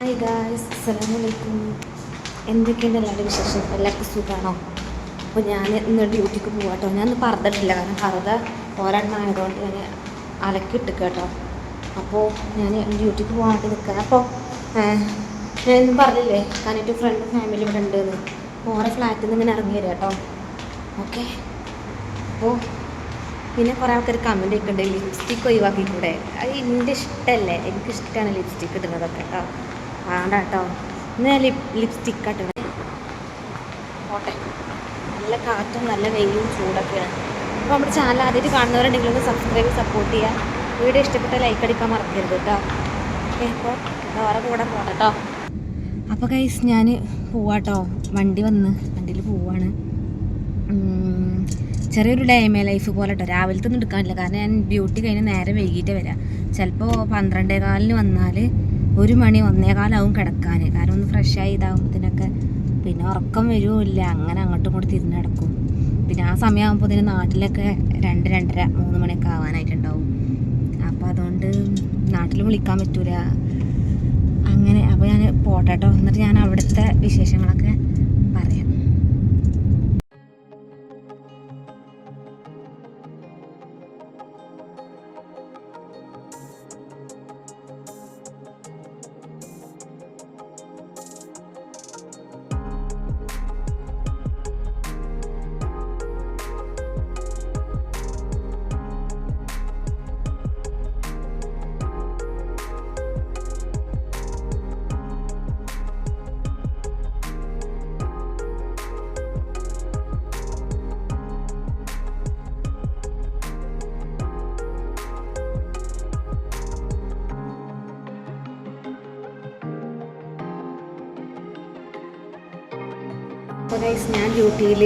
Hi guys അസ്സലാമു അലൈക്കും എന്തൊക്കെയുണ്ട് എല്ലാവരുടെ വിശേഷം? എല്ലാവർക്കും സുഖമാണോ അപ്പോൾ ഞാൻ ഇന്ന് ഡ്യൂട്ടിക്ക് പോകാം കേട്ടോ ഞാൻ ഇന്ന് പറഞ്ഞിട്ടില്ല. കാരണം പറത ഒരെണ്ണമായതുകൊണ്ട് ഞാൻ അലക്കിട്ട് കേട്ടോ അപ്പോൾ ഞാൻ ഡ്യൂട്ടിക്ക് പോകാണ്ട് നിൽക്കുക അപ്പോൾ ഞാൻ ഇന്നും പറഞ്ഞില്ലേ? കാരണം എന്റെ ഫ്രണ്ട് ഫാമിലി ഇവിടെ ഉണ്ടെന്ന്. ഓരോ ഫ്ലാറ്റിൽ നിന്ന് ഇങ്ങനെ ഇറങ്ങി വരിക കേട്ടോ ഓക്കെ. അപ്പോൾ പിന്നെ കുറേ ആൾക്കാർ കമന്റ് ഒക്കെ ഉണ്ട് ലിപ്സ്റ്റിക്ക് ഒഴിവാക്കിക്കൂടെ? അത് എന്റെ ഇഷ്ടമല്ലേ എനിക്കിഷ്ടമാണ് ലിപ്സ്റ്റിക്ക് ഇടുന്നതൊക്കെ കേട്ടോ വേണ്ട കേട്ടോ ഇന്ന് ലിപ് ലിപ്സ്റ്റിക്ക് ആട്ടോ പോട്ടെ. നല്ല കാറ്റും നല്ല വെയിലും ചൂടൊക്കെയാണ്. അപ്പോൾ നമ്മുടെ ചാനൽ ആദ്യമായിട്ട് കാണുന്നവരുണ്ടെങ്കിൽ ഒന്ന് സബ്സ്ക്രൈബ് സപ്പോർട്ട് ചെയ്യുക വീഡിയോ ഇഷ്ടപ്പെട്ട ലൈക്ക് അടിക്കാൻ മറക്കരുത് കേട്ടോ. ഓക്കെ അപ്പോൾ വേറെ കൂടെ പോകണം കേട്ടോ. അപ്പോൾ കൈസ് ഞാൻ പോവാട്ടോ. വണ്ടി വന്ന് വണ്ടിയിൽ പോവാണ്. ചെറിയൊരു ഡേമേ ലൈഫ് പോലെ കേട്ടോ രാവിലത്തെ ഒന്നും എടുക്കാനില്ല. കാരണം ഞാൻ ഡ്യൂട്ടി കഴിഞ്ഞ് നേരെ വൈകിട്ട് വരാം. ചിലപ്പോൾ പന്ത്രണ്ടേ കാലിന് വന്നാൽ ഒരു മണി ഒന്നേകാലാവും കിടക്കാൻ കാരണം ഒന്ന് ഫ്രഷായി ഇതാകുമ്പോഴത്തേനൊക്കെ പിന്നെ ഉറക്കം വരുമില്ല അങ്ങനെ അങ്ങോട്ടും ഇങ്ങോട്ട് തിരിഞ്ഞ് കിടക്കും പിന്നെ ആ സമയമാകുമ്പോൾ ഇതിന് നാട്ടിലൊക്കെ രണ്ട് രണ്ടര മൂന്ന് മണിയൊക്കെ ആവാനായിട്ടുണ്ടാവും. അപ്പോൾ അതുകൊണ്ട് നാട്ടിൽ വിളിക്കാൻ പറ്റൂല. അങ്ങനെ അപ്പോൾ ഞാൻ പോട്ടെ എന്നിട്ട് ഞാൻ അവിടുത്തെ വിശേഷങ്ങളൊക്കെ പറയാം. അപ്പോൾ ഗൈസ് ഞാൻ ഡ്യൂട്ടിയിൽ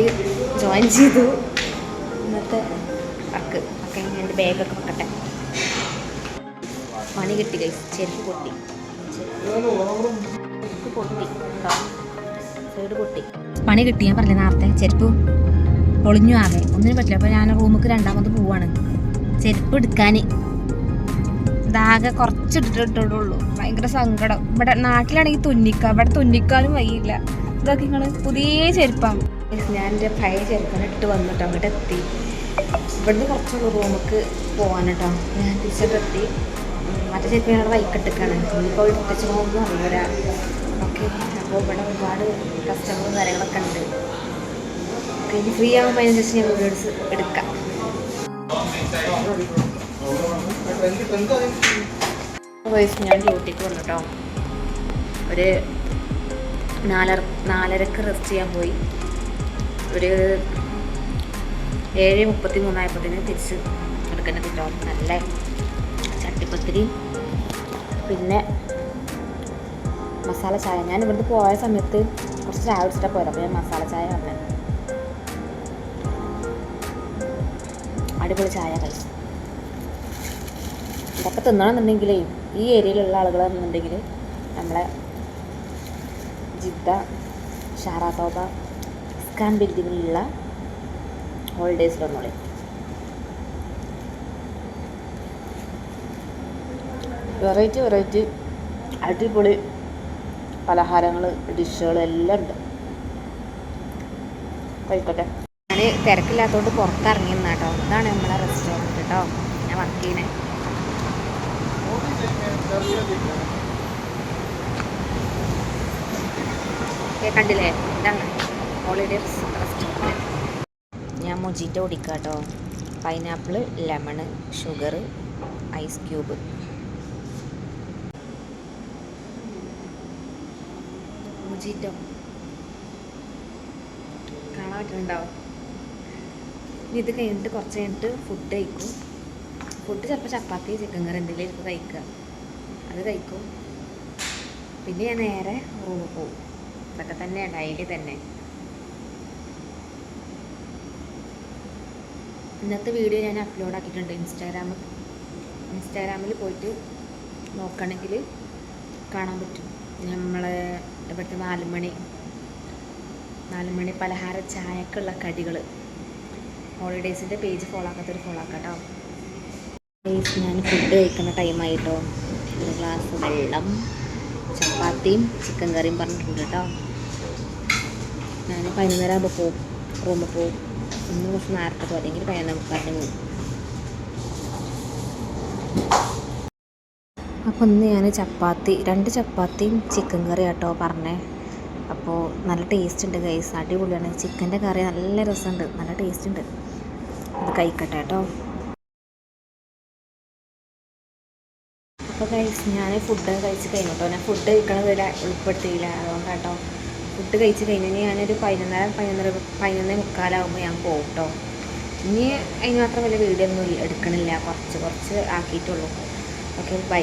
ജോയിൻ ചെയ്തു. ഇന്നത്തെ വർക്ക് ഒക്കെ എന്റെ ബാഗൊക്കെ വെക്കട്ടെ പണി കിട്ടി ഗൈസ് ചെരുപ്പ് പൊട്ടി. പൊട്ടി സൈഡ് പൊട്ടി. പണി കിട്ടി ഞാൻ പറഞ്ഞ നേരത്തെ ചെരുപ്പ് പൊളിഞ്ഞു ആകെ ഒന്നിനും പറ്റില്ല അപ്പോൾ ഞാൻ റൂമിക്ക് രണ്ടാമത് പോവാണ്. ചെരുപ്പ് എടുക്കാൻ ഇതാകെ കുറച്ചിട്ടിട്ടുള്ളൂ ഭയങ്കര സങ്കടം. ഇവിടെ നാട്ടിലാണെങ്കിൽ തുന്നിക്കാം ഇവിടെ തുന്നിക്കാനും വയ്യില്ല. ഇതൊക്കെ നിങ്ങൾ പുതിയ ചെരുപ്പാണ്. ഞാൻ എന്റെ പഴയ ചെരുപ്പാണ് ഇട്ട് വന്നിട്ടോ അങ്ങോട്ട് എത്തി. ഇവിടുന്ന് കുറച്ച് റൂമിക്ക് പോകാൻ കേട്ടോ ഞാൻ തിരിച്ചിട്ട് എത്തി. ഉം, മറ്റേ ചെരുപ്പ് ഞങ്ങളുടെ വൈക്കിട്ടൊക്കെയാണ് ഇനിയിപ്പോൾ ഇട്ടിച്ച് പോകുന്നു അറിയാ ഓക്കെ അപ്പോൾ ഇവിടെ ഒരുപാട് കസ്റ്റമറും കാര്യങ്ങളൊക്കെ ഉണ്ട്. ഓക്കെ ഇനി ഫ്രീ ആകുമ്പോൾ അതിനനുസരിച്ച് ഞാൻ വീഡിയോസ് എടുക്കാം. ഞാൻ ഡ്യൂട്ടിക്ക് വന്നു കേട്ടോ ഒരു നാലര നാലരക്ക് റെസ്റ്റ് ചെയ്യാൻ പോയി. ഒരു ഏഴ് മുപ്പത്തി മൂന്നായപ്പോഴത്തേന് തിരിച്ച് എടുക്കേണ്ടത് കേട്ടോ നല്ല ചട്ടിപ്പത്തിരി പിന്നെ മസാല ചായ. ഞാൻ ഇവിടുന്ന് പോയ സമയത്ത് കുറച്ച് ചായ കുടിച്ചിട്ടാണ് പോയത്. അപ്പോൾ ഞാൻ മസാല ചായ വന്നത് അടിപൊളി ചായ കഴിച്ചു ഇതൊക്കെ തിന്നണമെന്നുണ്ടെങ്കിലേ ഈ ഏരിയയിലുള്ള ആളുകളെന്നുണ്ടെങ്കിൽ നമ്മളെ ജിദ്ദ ഷാറാത്തോബ സ്കാൻ ബിൽഡിങ്ങിലുള്ള ഹോളിഡേയ്സിലൊന്നുള്ളേ വെറൈറ്റി വെറൈറ്റി അടിപൊളി പലഹാരങ്ങൾ ഡിഷുകൾ എല്ലാം ഉണ്ട്. കഴിക്കട്ടെ ഞാൻ തിരക്കില്ലാത്തതുകൊണ്ട് പുറത്തിറങ്ങി കേട്ടോ ഇതാണ് നമ്മളെ റെസ്റ്റോറന്റ് കേട്ടോ ഞാൻ വർക്ക് ചെയ്യണേ കണ്ടില്ലേ? ഞാൻ മൊജിറ്റോ കുടിക്കാം കേട്ടോ pineapple lemon sugar ice cube mojito. കാണാൻ ഇനി ഇത് കഴിഞ്ഞിട്ട് കുറച്ച് കഴിഞ്ഞിട്ട് ഫുഡ് കഴിക്കും. ഫുഡ് ചിലപ്പോൾ ചപ്പാത്തി ചിക്കൻ കറി എന്തെങ്കിലും കഴിക്കുക. അത് കഴിക്കും. പിന്നെ ഞാൻ നേരെ റൂമിൽ പോകും ഇതൊക്കെ തന്നെ ഡെയിലി തന്നെ. ഇന്നത്തെ വീഡിയോ ഞാൻ അപ്ലോഡ് ആക്കിയിട്ടുണ്ട് ഇൻസ്റ്റാഗ്രാമിൽ ഇൻസ്റ്റാഗ്രാമിൽ പോയിട്ട് നോക്കണമെങ്കിൽ കാണാൻ പറ്റും. നമ്മളെ ഇവിടുത്തെ നാലുമണി നാലുമണി നാല് മണി പലഹാര ചായക്കുള്ള കടികൾ ഹോളിഡേയ്സിന്റെ പേജ് ഫോളോ ആക്കാത്തൊരു ഫോളോ ആക്കാം കേട്ടോ ഞാൻ ഫുഡ് കഴിക്കുന്ന ടൈമായിട്ടോ ഒരു ഗ്ലാസ് വെള്ളം. ചപ്പാത്തിയും ചിക്കൻ കറിയും പറഞ്ഞിട്ടുണ്ട് കേട്ടോ. ഞാൻ പതിനൊന്നര ആകുമ്പോൾ പോവും റൂമിൽ പോവും. ഇന്ന് കുറച്ച് നേരത്തെ പോകും അല്ലെങ്കിൽ പതിനൊന്നര മുക്കാലിന് അപ്പോൾ ഇന്ന് ഞാൻ ചപ്പാത്തി രണ്ട് ചപ്പാത്തിയും ചിക്കൻ കറി കേട്ടോ പറഞ്ഞേ. അപ്പോൾ നല്ല ടേസ്റ്റ് ഉണ്ട് ഗൈസ് അടിപൊളിയാണ്. ചിക്കന്റെ കറി നല്ല രസമുണ്ട്. നല്ല ടേസ്റ്റ് ഉണ്ട്. അത് കഴിക്കട്ടെ കേട്ടോ. അപ്പോൾ കഴിച്ച് ഞാൻ ഫുഡ് കഴിച്ച് കഴിഞ്ഞു കേട്ടോ ഞാൻ ഫുഡ് കഴിക്കണത് ഉൾപ്പെടുത്തിയില്ല. അതുകൊണ്ട് കേട്ടോ ഫുഡ് കഴിച്ച് കഴിഞ്ഞാൽ ഞാനൊരു പതിനൊന്നര പതിനൊന്നര പതിനൊന്നേ മുക്കാലാകുമ്പോൾ ഞാൻ പോകും കേട്ടോ ഇനി അതിന് മാത്രം വലിയ വീഡിയോ ഒന്നും എടുക്കണില്ല. കുറച്ച് കുറച്ച് ആക്കിയിട്ടുള്ളൂ ഓക്കെ ബൈ